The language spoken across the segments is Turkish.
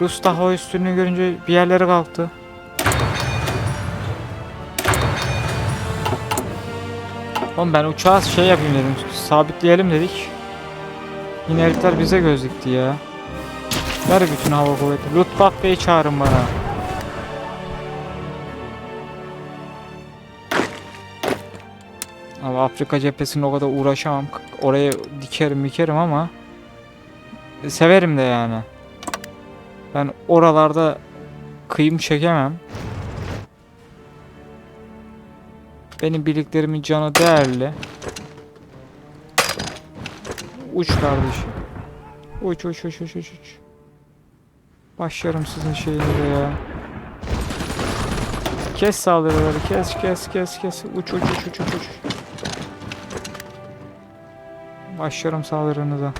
Rus da hava üstünlüğü görünce bir yerlere kalktı. Oğlum ben uçağı şey yapayım dedim. Sabitleyelim dedik. Yine herifler bize göz dikti ya. Ver bütün hava kuvveti. Luftwaffe'yi çağırın bana. Ama Afrika cephesinde o kadar uğraşamam. Oraya dikerim mikerim ama severim de yani. Ben oralarda kıyım çekemem. Benim birliklerimin canı değerli. Uç kardeşim. Uç uç uç uç uç uç. Başlarım sizin şeyinize ya. Kes saldırıları kes kes kes kes. Uç uç uç uç uç uç. Başlarım saldırınıza.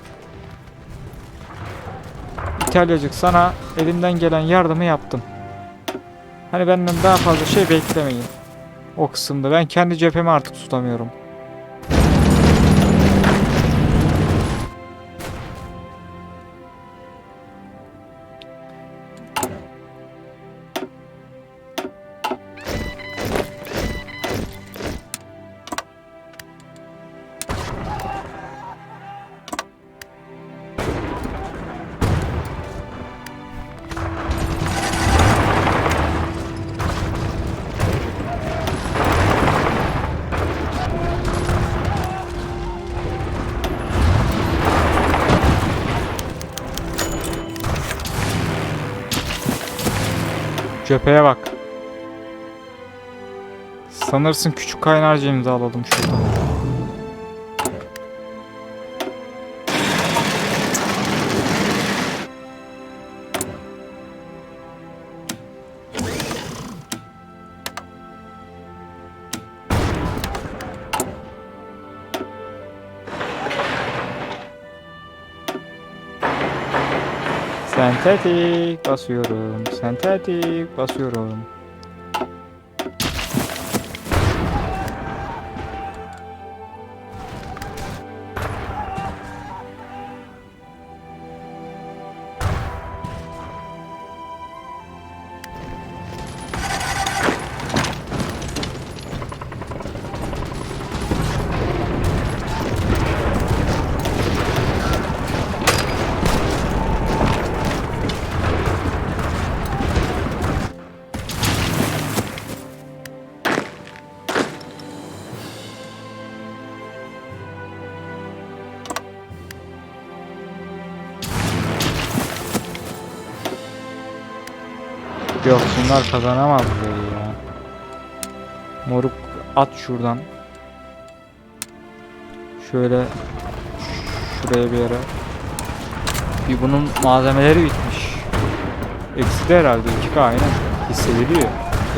İtalyacık sana elimden gelen yardımı yaptım. Hani benden daha fazla şey beklemeyin. O kısımda. Ben kendi cephemi artık tutamıyorum. Cepheye bak. Sanırsın küçük kaynarca imzaladım şurada. Sentetik basıyorum. Sentetik basıyorum. Yok bunlar kazanamaz burayı ya. Moruk at şuradan. Şöyle şuraya bir yere. Bir bunun malzemeleri bitmiş. Eksi de herhalde 2K aynen hissediliyor.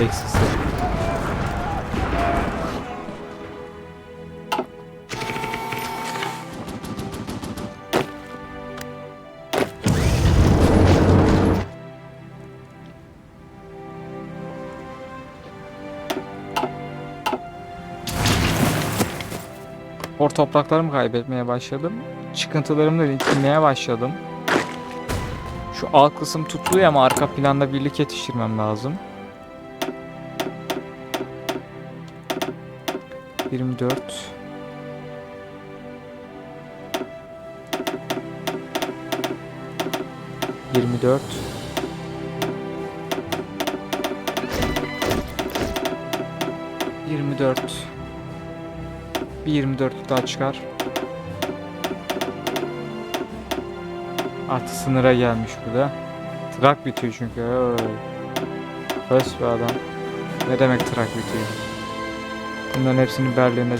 Eksisi. Or topraklarımı kaybetmeye başladım. Çıkıntılarımla itilmeye başladım. Şu alt kısım tutuluyor ama arka planda birlik yetiştirmem lazım. 24 24 24 bir 24 daha çıkar. Artık sınıra gelmiş bu da. Trak bitiyor çünkü. Hös be adam. Ne demek trak bitiyor? Bunların hepsini Berlin'e,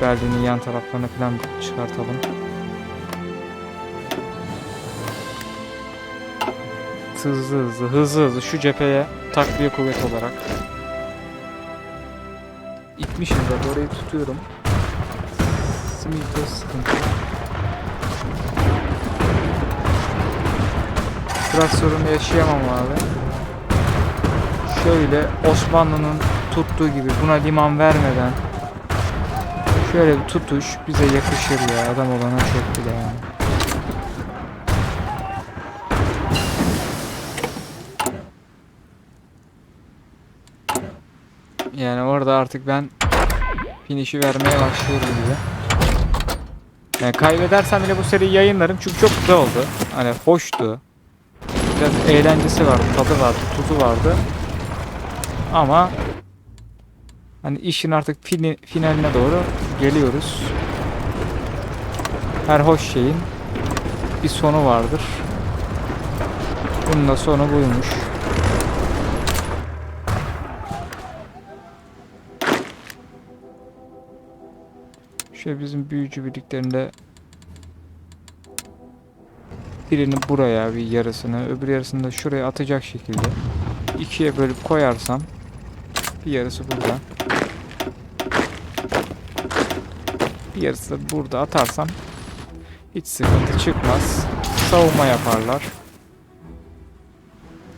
Berlin'in yan taraflarına falan çıkartalım. Hızlı hızlı hızlı hızlı şu cepheye takviye kuvvet olarak. İtmişim de orayı tutuyorum gitmeyeceğiz sıkıntı. Trak sorunu yaşayamam abi. Şöyle Osmanlı'nın tuttuğu gibi buna liman vermeden şöyle bir tutuş bize yakışır ya adam olana çok bile yani. Yani orada artık ben finişi vermeye başlıyorum gibi. Yani kaybedersem bile bu seriyi yayınlarım çünkü çok güzel oldu. Hani hoştu. Biraz eğlencesi vardı, tadı vardı, tuzu vardı. Ama hani işin artık finaline doğru geliyoruz. Her hoş şeyin bir sonu vardır. Bunun da sonu buymuş. Şöyle bizim büyücü birliklerinde birini buraya bir yarısını öbür yarısını da şuraya atacak şekilde ikiye bölüp koyarsam bir yarısı burada bir yarısı da burada atarsam hiç sıkıntı çıkmaz. Savunma yaparlar.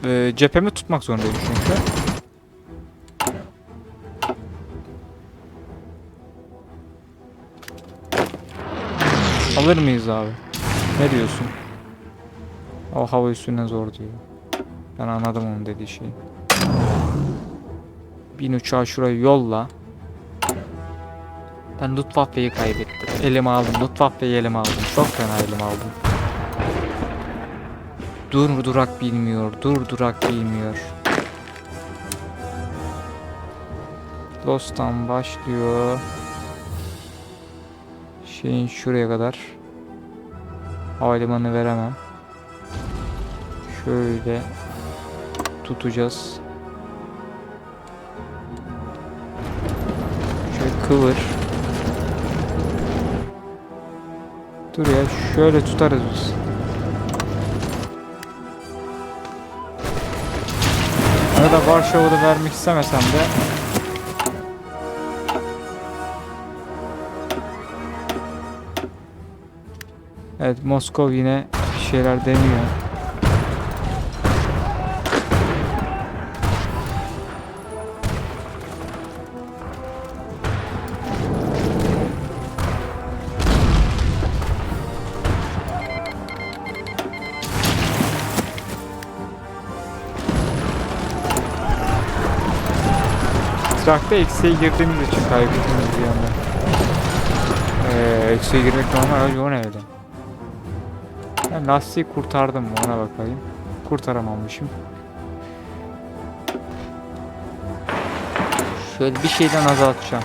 Ee, cephemi tutmak zorundayım çünkü Alır mıyız abi? Ne diyorsun? O hava üstüne zor diyor. Ben anladım onun dediği şeyi. Bin uçağı şuraya yolla. Ben Luftwaffe'yi kaybettim. Elime aldım. Luftwaffe'yi elime aldım. Çok fena elime aldım. Dur durak bilmiyor. Dur durak bilmiyor. Lost'tan başlıyor. Şeyin şuraya kadar. Havalimanı veremem. Şöyle tutacağız. Şöyle kıvır. Dur ya şöyle tutarız biz. Arada Varşova'da da vermek istemesem de Evet Moskov yine bir şeyler deniyor. Trakta eksiğe girdiğimiz için kaybettiğimiz bir anda. Ee, eksiğe girmek normal. O ne öyle? Ben lastiği kurtardım mı ona bakayım. Kurtaramamışım. Şöyle bir şeyden azaltacağım.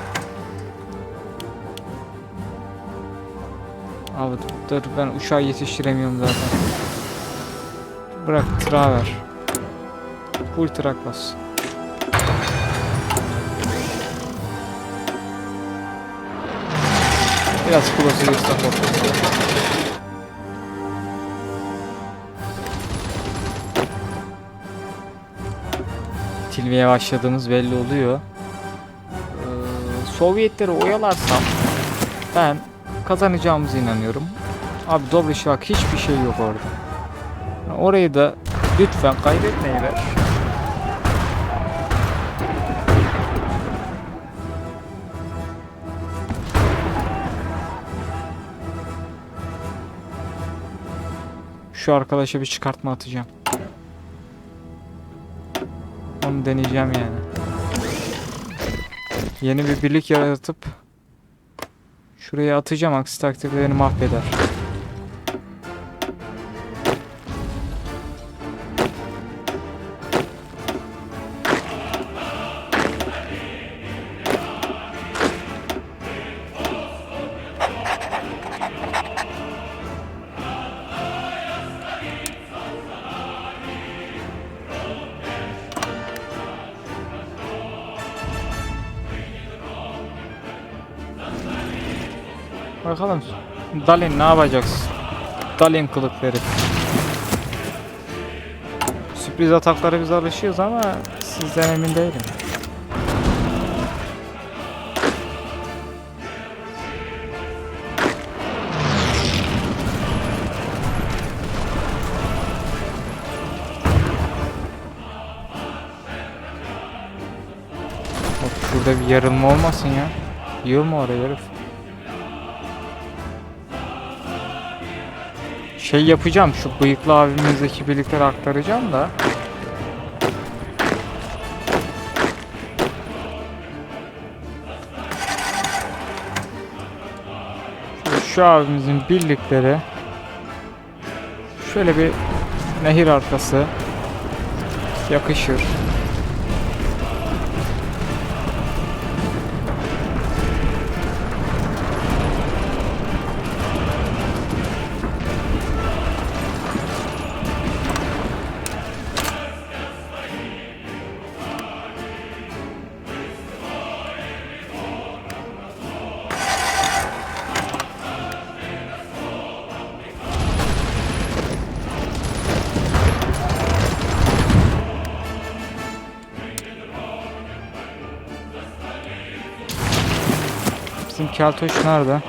Abi dur ben uçağı yetiştiremiyorum zaten. Bırak tırağı ver. Full trak bas. Biraz kulası yükselt Tilmeye başladığımız belli oluyor. Ee, Sovyetleri oyalarsam ben kazanacağımıza inanıyorum. Abi Dobrişvak hiçbir şey yok orada. Orayı da lütfen kaybetmeyi ver. Şu arkadaşa bir çıkartma atacağım. Onu deneyeceğim yani. Yeni bir birlik yaratıp şuraya atacağım aksi takdirde beni mahveder. Bakalım Dalin ne yapacaksın? Dalin kılık verip. Sürpriz ataklara biz alışıyoruz ama sizden emin değilim. Bak şurada bir yarılma olmasın ya. Yığılma oraya herif. şey yapacağım şu bıyıklı abimizdeki birlikte aktaracağım da. Şu abimizin birlikleri şöyle bir nehir arkası yakışır. Keltoş nerede?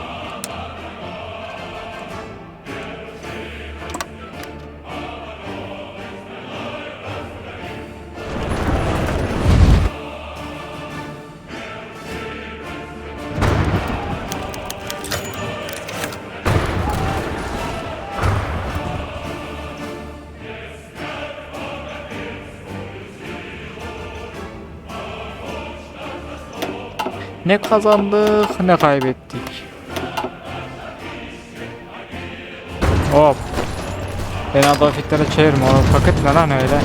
Ne kazandık ne kaybettik. Hop. Ben Adolf Hitler'e çevirme o paket ne lan öyle.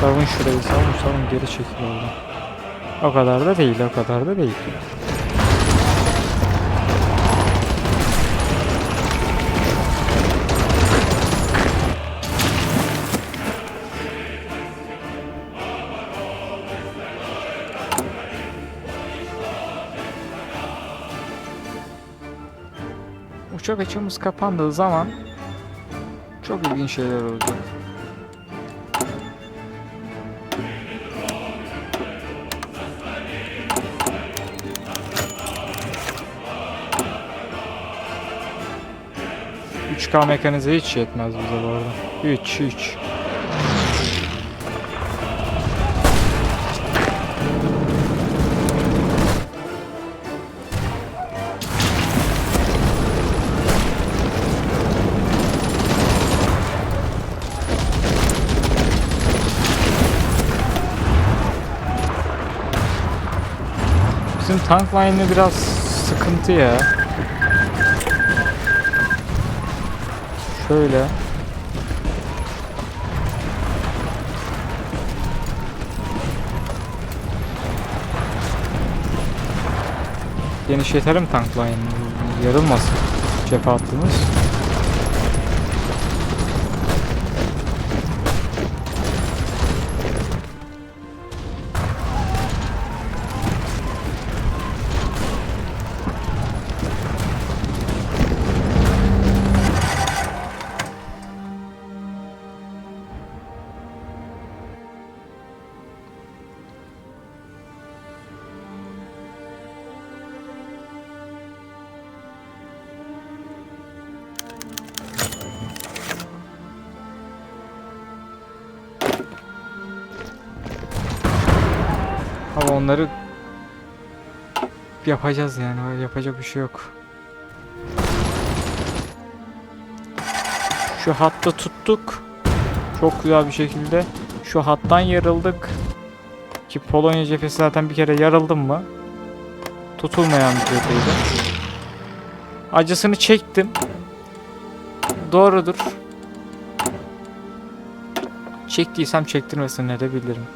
Savun şurayı savun savun geri çekil oradan. O kadar da değil o kadar da değil. Uçak açığımız kapandığı zaman çok ilginç şeyler olacak. Üç K mekanize hiç yetmez bize bu arada. 3 3 tank line'ı biraz sıkıntı ya. Şöyle. Genişletelim tank line'ı. Yarılmasın cephe hattımız. Onları yapacağız yani yapacak bir şey yok. Şu hattı tuttuk. Çok güzel bir şekilde. Şu hattan yarıldık. Ki Polonya cephesi zaten bir kere yarıldım mı? Tutulmayan bir cepheydi. Acısını çektim. Doğrudur. Çektiysem çektirmesini de bilirim.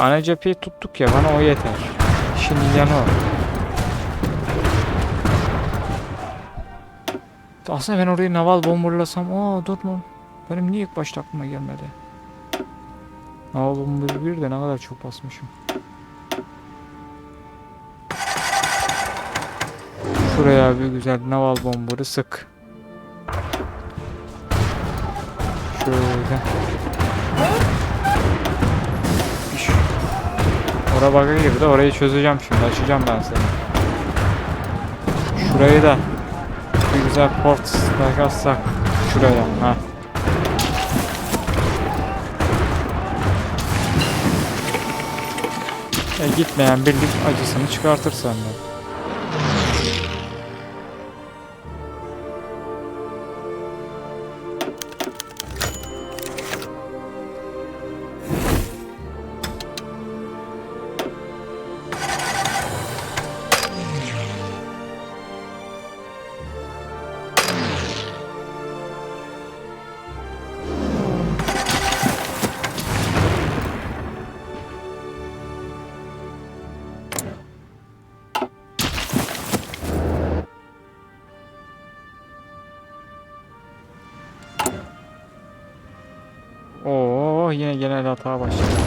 Ana cepheyi tuttuk ya bana o yeter. Şimdi yanı o. Aslında ben orayı naval bombarlasam aa lan. Benim niye ilk başta aklıma gelmedi? Naval bombarı bir de ne kadar çok basmışım. Şuraya bir güzel naval bombarı sık. Şöyle. Bura bug'a girdi. Orayı çözeceğim şimdi. Açacağım ben seni. Şurayı da bir güzel port takarsak şuraya. Ha. E, gitmeyen birlik acısını çıkartır senden. Hata başladı.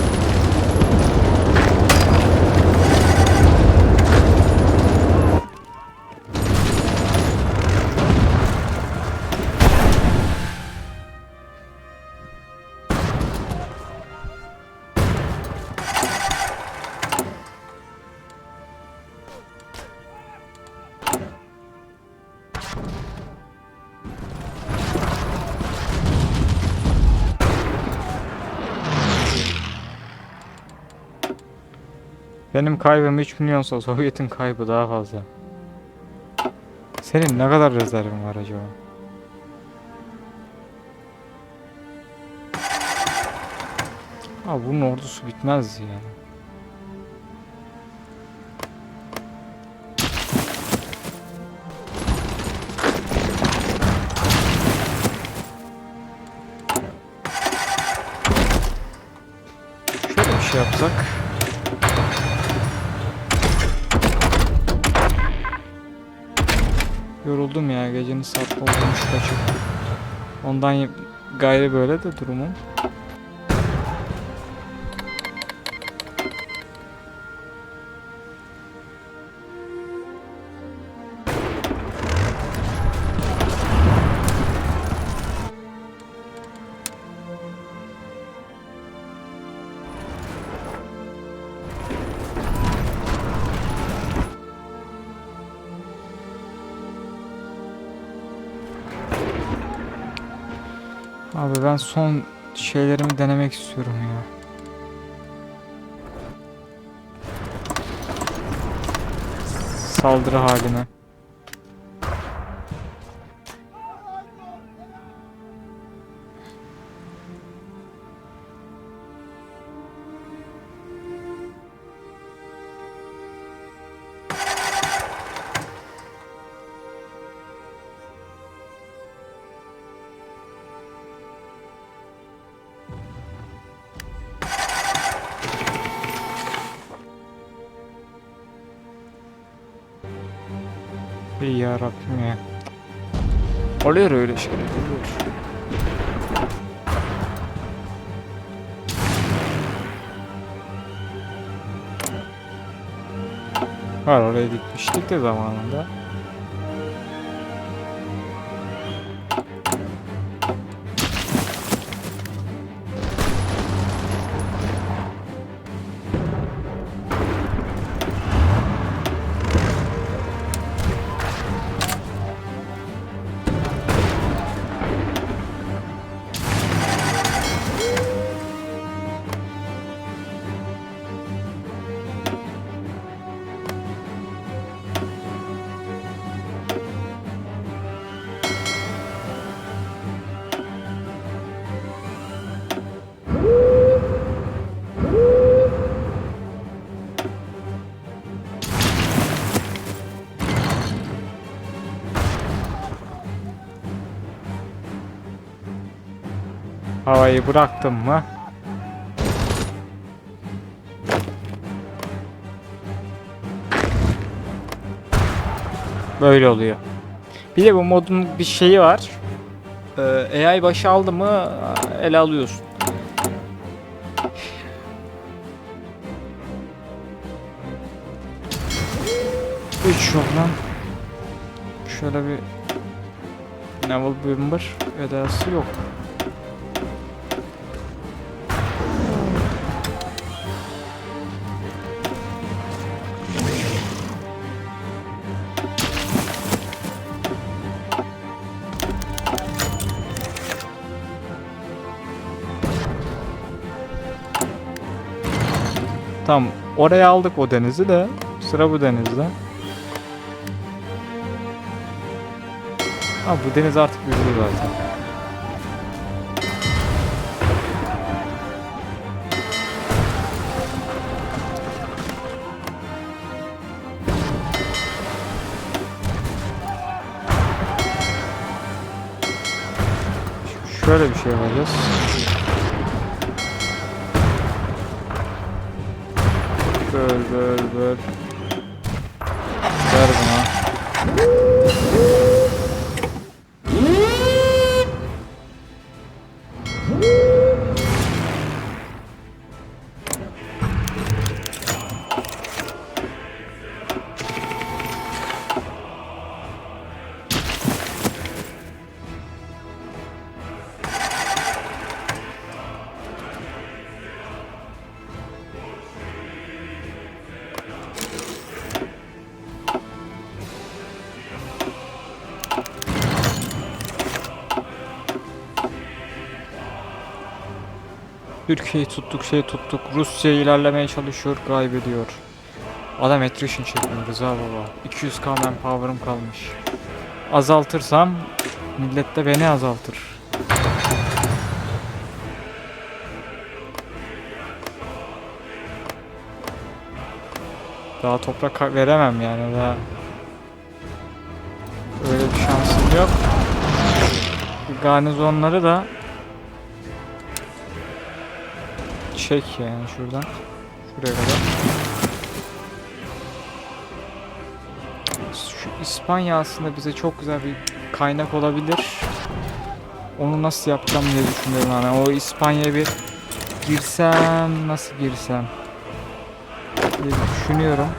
Benim kaybım 3 milyonsa Sovyet'in kaybı daha fazla. Senin ne kadar rezervin var acaba? Abi bunun ordusu bitmez ya. Şöyle bir şey yapsak. Yoruldum ya gecenin saat olmuş kaçıp. Ondan gayrı böyle de durumum. Son şeylerimi denemek istiyorum ya. Saldırı halime. Rabbim ya. Oluyor öyle şeyler oluyor. Var oraya gitmiştik de zamanında. Havayı bıraktım mı? Böyle oluyor. Bir de bu modun bir şeyi var. Ee, AI başı aldı mı ele alıyorsun. Üç yok. Şöyle bir Naval Bomber edası yok. Tam Oraya aldık o denizi de. Sıra bu denizde. Ha bu deniz artık büyüdü zaten. Şöyle bir şey yapacağız. Böl böl böl. Türkiye'yi tuttuk şey tuttuk. Rusya ilerlemeye çalışıyor kaybediyor. Adam attrition çekiyor Rıza baba. 200k manpower'ım kalmış. Azaltırsam millet de beni azaltır. Daha toprak veremem yani daha. Öyle bir şansım yok. Garnizonları da çek yani şuradan. Şuraya kadar. Şu İspanya aslında bize çok güzel bir kaynak olabilir. Onu nasıl yapacağım diye düşünüyorum hani. O İspanya'ya bir girsem nasıl girsem diye düşünüyorum.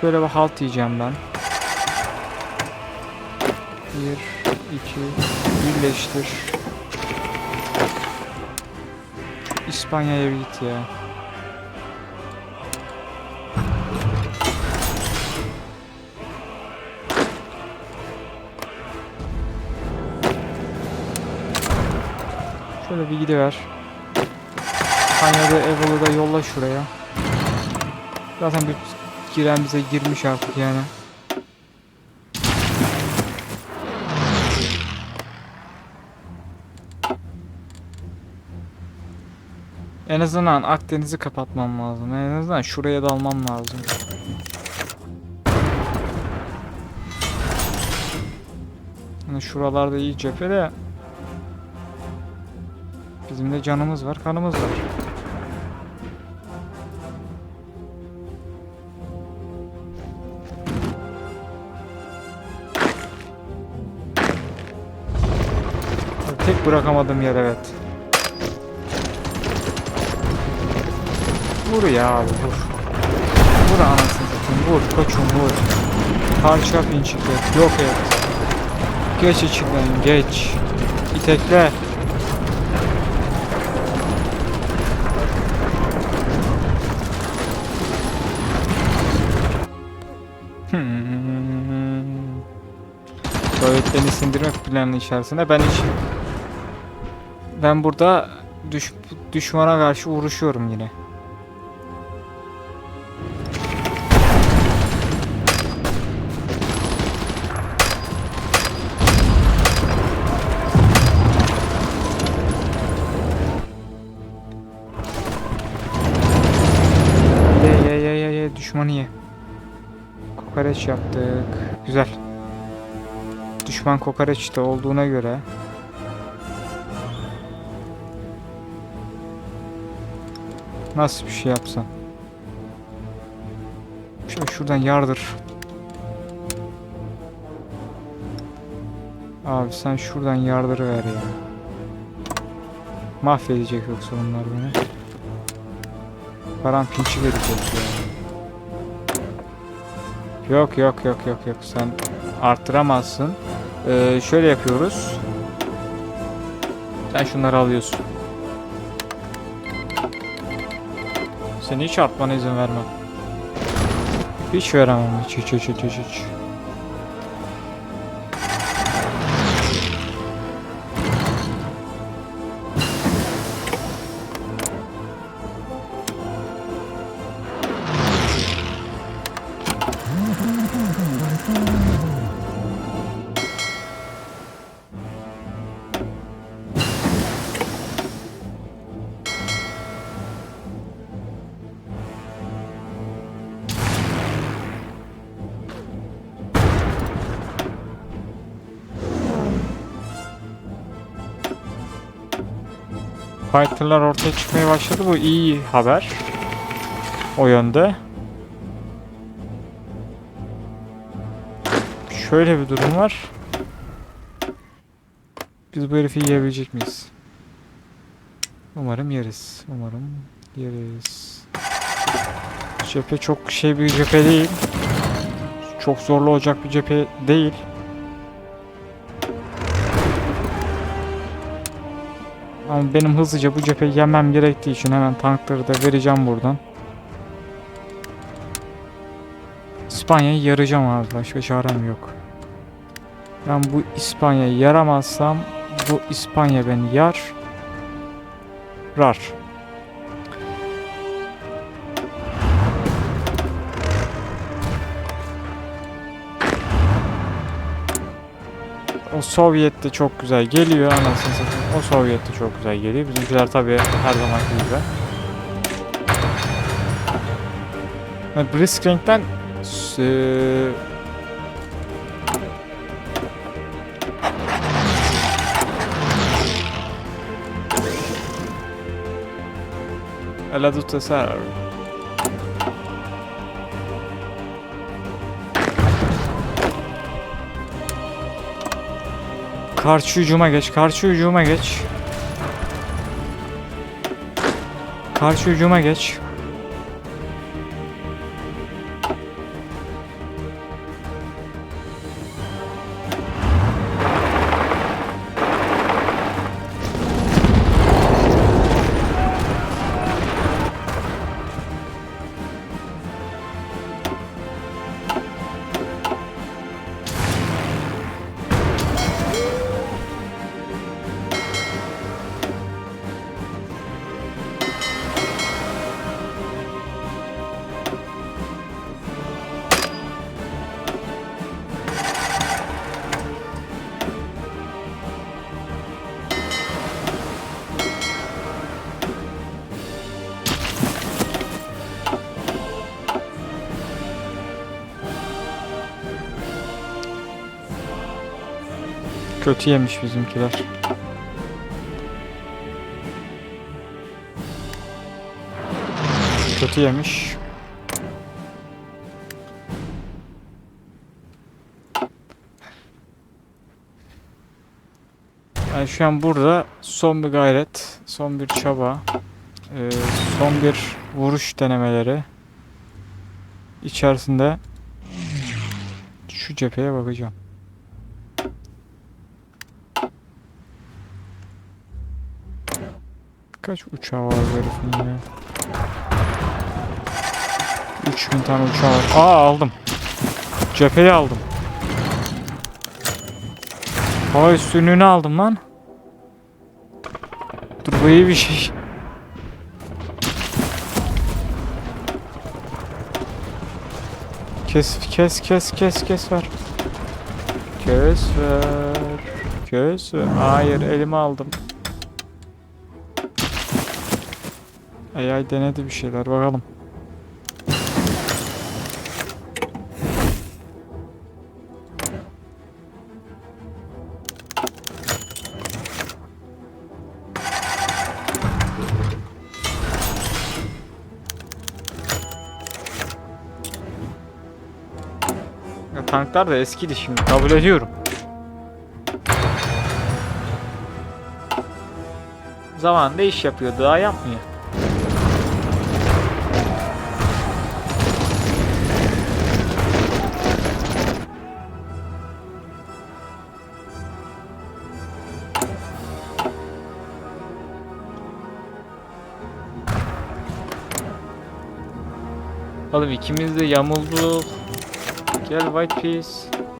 Şöyle bir halt yiyeceğim ben. Bir, iki, birleştir. İspanya'ya bir git ya. Şöyle bir gidiver. İspanya'da Evol'u da yolla şuraya. Zaten bir giren bize girmiş artık yani. En azından Akdeniz'i kapatmam lazım. En azından şuraya dalmam lazım. Yani şuralarda iyi cephe de Bizim de canımız var, kanımız var. Tek bırakamadığım yer evet. Vur ya abi vur. Vur anasını satayım vur koçum vur. Parça pinçiklet yok et. Geç içinden geç. İtekle. Hmm. Sovyetlerini sindirme planı içerisinde ben hiç ben burada düş, düşmana karşı uğraşıyorum yine. Kokoreç yaptık. Güzel. Düşman kokoreçte olduğuna göre Nasıl bir şey yapsam? Şöyle şuradan yardır. Abi sen şuradan yardır ver ya. Mahvedecek yoksa onlar beni. Param pinçik edecek ya. Yok yok yok yok yok sen arttıramazsın. Ee, şöyle yapıyoruz. Sen şunları alıyorsun. Seni hiç artmana izin vermem. Hiç veremem hiç hiç hiç hiç hiç. Fighter'lar ortaya çıkmaya başladı. Bu iyi haber. O yönde. Şöyle bir durum var. Biz bu herifi yiyebilecek miyiz? Umarım yeriz. Umarım yeriz. Cephe çok şey bir cephe değil. Çok zorlu olacak bir cephe değil. Ama benim hızlıca bu cepheyi yemem gerektiği için hemen tankları da vereceğim buradan. İspanya'yı yarayacağım abi. Başka çarem yok. Ben bu İspanya'yı yaramazsam bu İspanya beni yar. Rar. O Sovyet de çok güzel geliyor anasını satayım. O Sovyet de çok güzel geliyor. Bizimkiler tabii her zamanki gibi. Yani Blitzcrank'ten s- Ela do Tesar. Karşı hücuma geç, karşı hücuma geç. Karşı hücuma geç. Kötü yemiş bizimkiler. Kötü yemiş. Yani şu an burada son bir gayret, son bir çaba, eee, son bir vuruş denemeleri içerisinde şu cepheye bakacağım. Kaç uçağı var herifin ya? 3000 tane uçağı var. Aa aldım. Cepheyi aldım. Hava üstünlüğünü aldım lan. Dur bu iyi bir şey. Kes kes kes kes kes ver. Kes ver. Kes ver. Hayır elime aldım. AI denedi bir şeyler bakalım. Tanklar da eskidi şimdi kabul ediyorum. Zamanında iş yapıyor daha yapmıyor. Oğlum ikimiz de yamulduk. Gel White Piece.